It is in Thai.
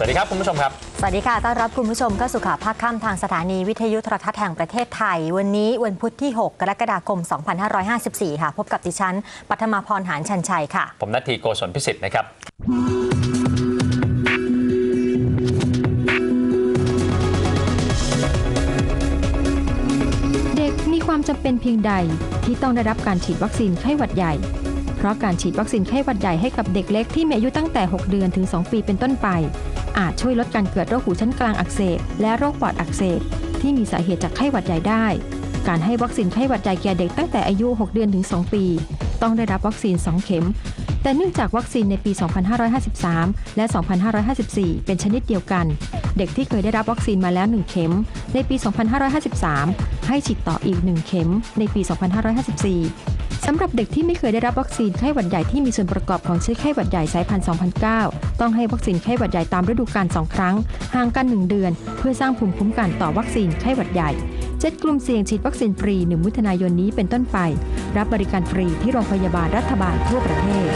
สวัสดีครับ คุณผู้ชมครับ สวัสดีค่ะ ต้อนรับคุณผู้ชมเข้าสู่ข่าวภาคค่ำทางสถานีวิทยุโทรทัศน์แห่งประเทศไทย วันนี้วันพุธที่ 6 กรกฎาคม 2554 ค่ะ พบกับดิฉันปัทมาพรหานชันชัยค่ะ ผมนัทธีโกศลพิสิทธิ์นะครับ มีความจำเป็นเพียงใดที่ต้องได้รับการฉีดวัคซีนไข้หวัดใหญ่ เพราะการฉีดวัคซีนไข้หวัดใหญ่ให้กับเด็กเล็กที่มีอายุตั้งแต่ 6 เดือนถึง 2 ปีเป็นต้นไป อาจช่วยลดการเกิดโรคหูชั้นกลางอักเสบ และโรคปอดอักเสบ ที่มีสาเหตุจากไข้หวัดใหญ่ได้ การให้วัคซีนไข้หวัดใหญ่แก่เด็กตั้งแต่อายุ 6 เดือนถึง 2 ปี ต้องได้รับวัคซีน 2 เข็ม แต่เนื่องจากวัคซีนในปี 2553 และ 2554 เป็นชนิดเดียวกัน เด็กที่เคยได้รับวัคซีนมาแล้ว 1 เข็ม ในปี 2553 ให้ฉีดต่ออีก 1 เข็ม ในปี 2554 สำหรับเด็กที่ไม่เคยได้รับวัคซีนไข้หวัดใหญ่ที่มีส่วนประกอบของเชื้อไข้หวัดใหญ่สายพันธุ์2009 ต้องให้วัคซีนไข้หวัดใหญ่ตามฤดูกาล2ครั้ง ห่างกัน 1 เดือน เพื่อสร้างภูมิคุ้มกันต่อวัคซีนไข้หวัดใหญ่เจ็ดกลุ่มเสี่ยงฉีดวัคซีนฟรี1มิถุนายนนี้เป็นต้นไป รับบริการฟรีที่โรงพยาบาลรัฐบาลทั่วประเทศ